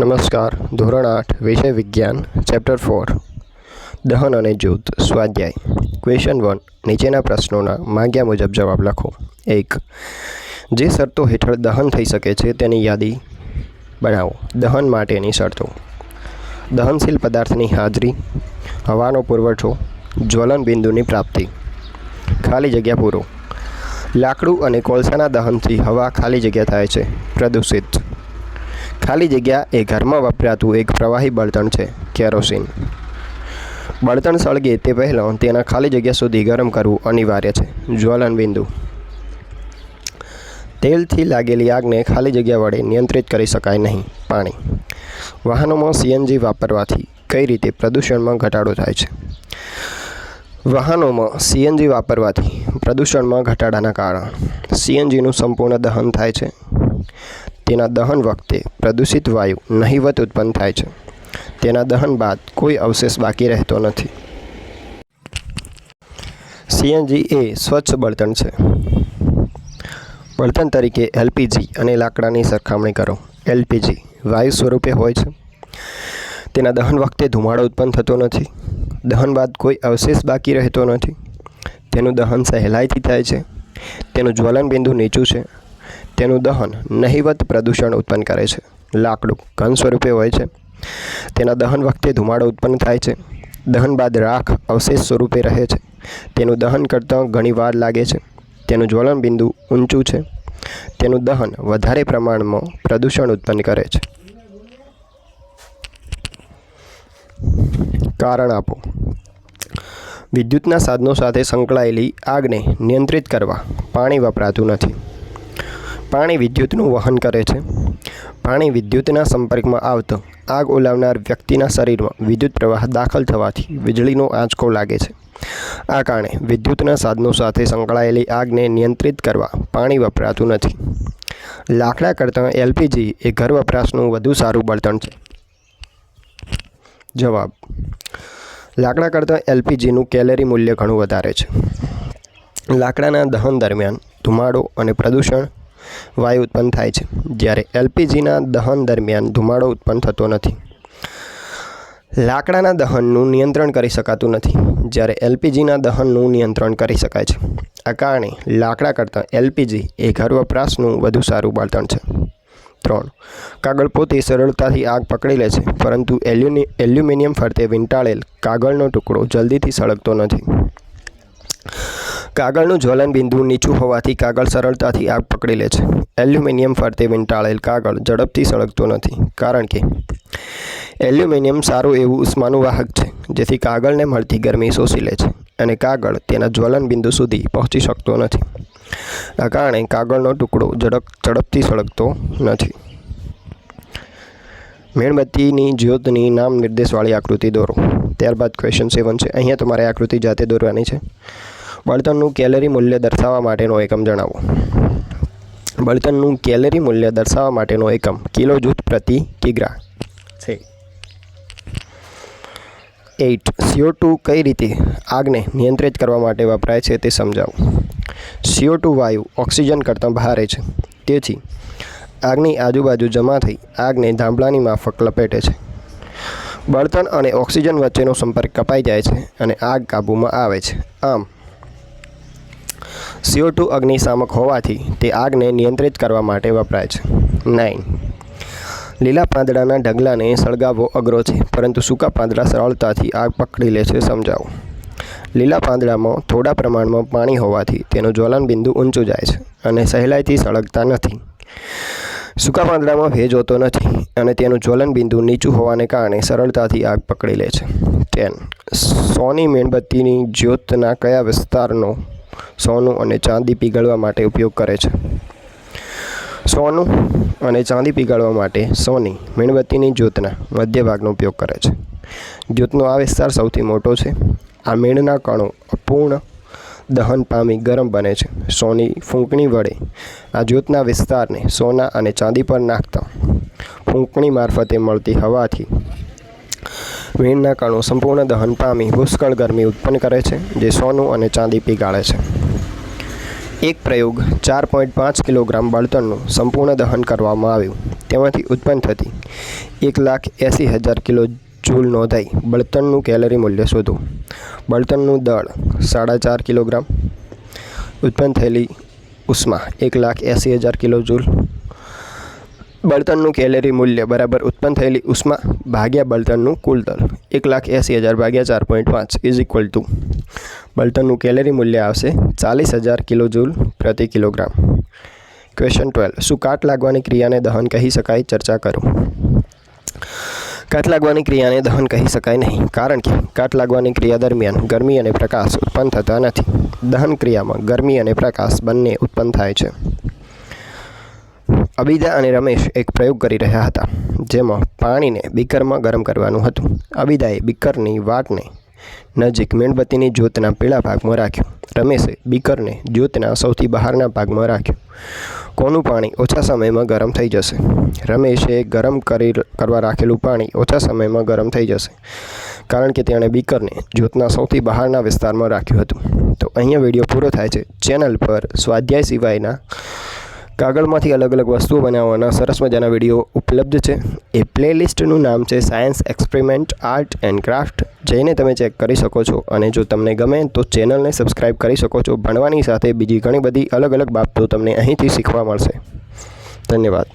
નમસ્કાર. ધોરણ આઠ, વિષય વિજ્ઞાન ચેપ્ટર ફોર દહન અને જૂથ, સ્વાધ્યાય. ક્વેશ્ચન વન નીચેના પ્રશ્નોના માંગ્યા મુજબ જવાબ લખો. એક, જે શરતો હેઠળ દહન થઈ શકે છે તેની યાદી બનાવો. દહન માટેની શરતો. દહનશીલ પદાર્થની હાજરી, હવાનો પુરવઠો, જ્વલન બિંદુની પ્રાપ્તિ. ખાલી જગ્યા પૂરો. લાકડું અને કોલસાના દહનથી હવા ખાલી જગ્યા થાય છે. પ્રદૂષિત. ખાલી જગ્યા એ ઘરમાં વપરાતું એક પ્રવાહી બળતણ છે, કેરોસીન. બળતણ સળગે તે પહેલાં તેના ખાલી જગ્યા સુધી ગરમ કરવું અનિવાર્ય છે. જ્વલન બિંદુ. તેલથી લાગેલી આગને ખાલી જગ્યા વડે નિયંત્રિત કરી શકાય નહીં. પાણી. વાહનોમાં સીએનજી વાપરવાથી કઈ રીતે પ્રદૂષણમાં ઘટાડો થાય છે? વાહનોમાં સીએનજી વાપરવાથી પ્રદૂષણમાં ઘટાડાના કારણ. સીએનજીનું સંપૂર્ણ દહન થાય છે. તેના દહન વખતે પ્રદૂષિત વાયુ નહિવત ઉત્પન્ન થાય છે. તેના દહન બાદ કોઈ અવશેષ બાકી રહેતો નથી. સીએનજી એ સ્વચ્છ બળતણ છે. બળતણ તરીકે એલપીજી અને લાકડાની સરખામણી કરો. એલપીજી વાયુ સ્વરૂપે હોય છે. તેના દહન વખતે ધુમાડો ઉત્પન્ન થતો નથી. દહન બાદ કોઈ અવશેષ બાકી રહેતો નથી. તેનું દહન સહેલાઈથી થાય છે. તેનું જ્વલન બિંદુ નીચું છે. તેનું દહન નહિવત પ્રદૂષણ ઉત્પન્ન કરે છે. લાકડું ઘન સ્વરૂપે હોય છે. તેના દહન વખતે ધુમાડો ઉત્પન્ન થાય છે. દહન બાદ રાખ અવશેષ સ્વરૂપે રહે છે. તેનું દહન કરતાં ઘણી વાર લાગે છે. તેનું જ્વલન બિંદુ ઊંચું છે. તેનું દહન વધારે પ્રમાણમાં પ્રદૂષણ ઉત્પન્ન કરે છે. કારણ આપો. વિદ્યુતના સાધનો સાથે સંકળાયેલી આગને નિયંત્રિત કરવા પાણી વપરાતું નથી. પાણી વિદ્યુતનું વહન કરે છે. પાણી વિદ્યુતના સંપર્કમાં આવતો આગ ઓલાવનાર વ્યક્તિના શરીરમાં વિદ્યુત પ્રવાહ દાખલ થવાથી વીજળીનો આંચકો લાગે છે. આ કારણે વિદ્યુતના સાધનો સાથે સંકળાયેલી આગને નિયંત્રિત કરવા પાણી વપરાતું નથી. લાકડા કરતાં એલપીજી એ ઘર વપરાશનું વધુ સારું બળતણ છે. જવાબ. લાકડા કરતાં એલપીજીનું કેલરી મૂલ્ય ઘણું વધારે છે. લાકડાના દહન દરમિયાન ધુમાડો અને પ્રદૂષણ વાયુ ઉત્પન્ન થાય છે. જ્યારે એલપીજીના દહન દરમિયાન ધુમાડો ઉત્પન્ન થતો નથી. લાકડાના દહનનું નિયંત્રણ કરી શકાતું નથી. જ્યારે એલપીજીના દહનનું નિયંત્રણ કરી શકાય છે. આ કારણે લાકડા કરતાં એલપીજી એ ઘર વપરાશનું વધુ સારું બળતણ છે. ત્રણ. કાગળ પોતે સરળતાથી આગ પકડી લે છે, પરંતુ એલ્યુમિનિયમ ફરતે વીંટાળેલ કાગળનો ટુકડો જલ્દીથી સળગતો નથી. કાગળનું જ્વલન બિંદુ નીચું હોવાથી કાગળ સરળતાથી આગ પકડી લે છે. એલ્યુમિનિયમ ફરતે વીંટાળેલ કાગળ ઝડપથી સળગતો નથી, કારણ કે એલ્યુમિનિયમ સારું એવું ઉષ્માનું વાહક છે, જેથી કાગળને મળતી ગરમી શોષી લે છે અને કાગળ તેના જ્વલન બિંદુ સુધી પહોંચી શકતો નથી. આ કારણે કાગળનો ટુકડો ઝડપ, ઝડપથી સળગતો નથી. મીણબત્તીની જ્યોતની નામ નિર્દેશવાળી આકૃતિ દોરો. ત્યારબાદ ક્વેશ્ચન સેવન છે. અહીંયા તમારે આકૃતિ જાતે દોરવાની છે. બળતણનું કેલરી મૂલ્ય દર્શાવવા માટેનો એકમ જણાવો. બળતણનું કેલરી મૂલ્ય દર્શાવવા માટેનો એકમ કિલો જૂથ પ્રતિ કિગ્રા. છે. એઇટ સીઓ ટુ કઈ રીતે આગને નિયંત્રિત કરવા માટે વપરાય છે તે સમજાવો. સીઓ ટુ વાયુ ઓક્સિજન કરતાં ભારે છે. તેથી, આગની આજુબાજુ જમા થઈ આગને ધાંભલાની માફક લપેટે છે. બળતણ અને ઓક્સિજન વચ્ચેનો સંપર્ક કપાઈ જાય છે અને આગ કાબૂમાં આવે છે. આમ સીઓ ટુ અગ્નિશામક હોવાથી તે આગને નિયંત્રિત કરવા માટે વપરાય છે. નાઇન લીલા પાંદડાના ઢગલાને સળગાવવો અઘરો છે, પરંતુ સૂકા પાંદડા સરળતાથી આગ પકડી લે છે સમજાવો. લીલા પાંદડામાં થોડા પ્રમાણમાં પાણી હોવાથી તેનું જ્વલન બિંદુ ઊંચું જાય છે અને સહેલાઈથી સળગતા નથી. સૂકા પાંદડામાં ભેજ હોતો નથી અને તેનું જ્વલન બિંદુ નીચું હોવાને કારણે સરળતાથી આગ પકડી લે છે. ટેન સોની મીણબત્તીની જ્યોતના કયા વિસ્તારનો સોનું અને ચાંદી પીગળવા માટે ઉપયોગ કરે છે. સોનું અને ચાંદી પીગાળવા માટે સોની મીણબત્તીની જ્યોતના મધ્ય ભાગનો ઉપયોગ કરે છે. જ્યોતનો આ વિસ્તાર સૌથી મોટો છે. આ મીણના કણો અપૂર્ણ દહન પામી ગરમ બને છે. સોની ફૂંકણી વડે આ જ્યોતના વિસ્તારને સોના અને ચાંદી પર નાખતા ફૂંકણી મારફતે મળતી હવાથી મીણના કણો સંપૂર્ણ દહન પામી પુષ્કળ ગરમી ઉત્પન્ન કરે છે, જે સોનું અને ચાંદી પીગાળે છે. એક પ્રયોગ ચાર પોઈન્ટ પાંચ કિલોગ્રામ બળતણનું સંપૂર્ણ દહન કરવામાં આવ્યું. તેમાંથી ઉત્પન્ન થતી એક લાખ એંસી હજાર કિલો જૂલ નોંધાઈ. બળતણનું કેલરી મૂલ્ય શોધો. બળતણનું દળ સાડા ચાર કિલોગ્રામ. ઉત્પન્ન થયેલી ઉષ્મા એક લાખ એંસી હજાર કિલો જૂલ. બળતણનું કેલેરી મૂલ્ય બરાબર ઉત્પન્ન થયેલી ઉષ્મા ભાગ્યા બળતણનું કુલ દળ. એક લાખ એંસી હજાર ભાગ્યા ચાર પોઈન્ટ પાંચ ઇઝ ઇક્વલ ટુ બળતણનું કેલેરી મૂલ્ય આવશે ચાલીસ હજાર કિલો જૂલ પ્રતિ કિલોગ્રામ. ક્વેશ્ચન ટ્વેલ્વ શું કાટ લાગવાની ક્રિયાને દહન કહી શકાય? ચર્ચા કરો. કાટ લાગવાની ક્રિયાને દહન કહી શકાય નહીં, કારણ કે કાટ લાગવાની ક્રિયા દરમિયાન ગરમી અને પ્રકાશ ઉત્પન્ન થતા નથી. દહન ક્રિયામાં ગરમી અને પ્રકાશ બંને ઉત્પન્ન થાય છે. અબિદા અને રમેશ એક પ્રયોગ કરી રહ્યા હતા, જેમાં પાણીને બીકરમાં ગરમ કરવાનું હતું. અબિદાએ બીકરની વાટને નજીક મીણબત્તીની જ્યોતના પીળા ભાગમાં રાખ્યું. રમેશે બીકરને જ્યોતના સૌથી બહારના ભાગમાં રાખ્યું. કોનું પાણી ઓછા સમયમાં ગરમ થઈ જશે? રમેશે ગરમ કરી કરવા રાખેલું પાણી ઓછા સમયમાં ગરમ થઈ જશે, કારણ કે તેણે બીકરને જ્યોતના સૌથી બહારના વિસ્તારમાં રાખ્યું હતું. તો અહીંયા વીડિયો પૂરો થાય છે. ચેનલ પર સ્વાધ્યાય સિવાયના કાગળમાંથી અલગ અલગ વસ્તુઓ બનાવવાના સરસ મજાના વીડિયો ઉપલબ્ધ છે. એ પ્લેલિસ્ટનું નામ છે science experiment, art and craft. જઈને તમે ચેક કરી શકો છો અને જો તમને ગમે તો ચેનલને સબસ્ક્રાઈબ કરી શકો છો. ભણવાની સાથે બીજી ઘણી બધી અલગ અલગ બાબતો તમને અહીંથી શીખવા મળશે. ધન્યવાદ.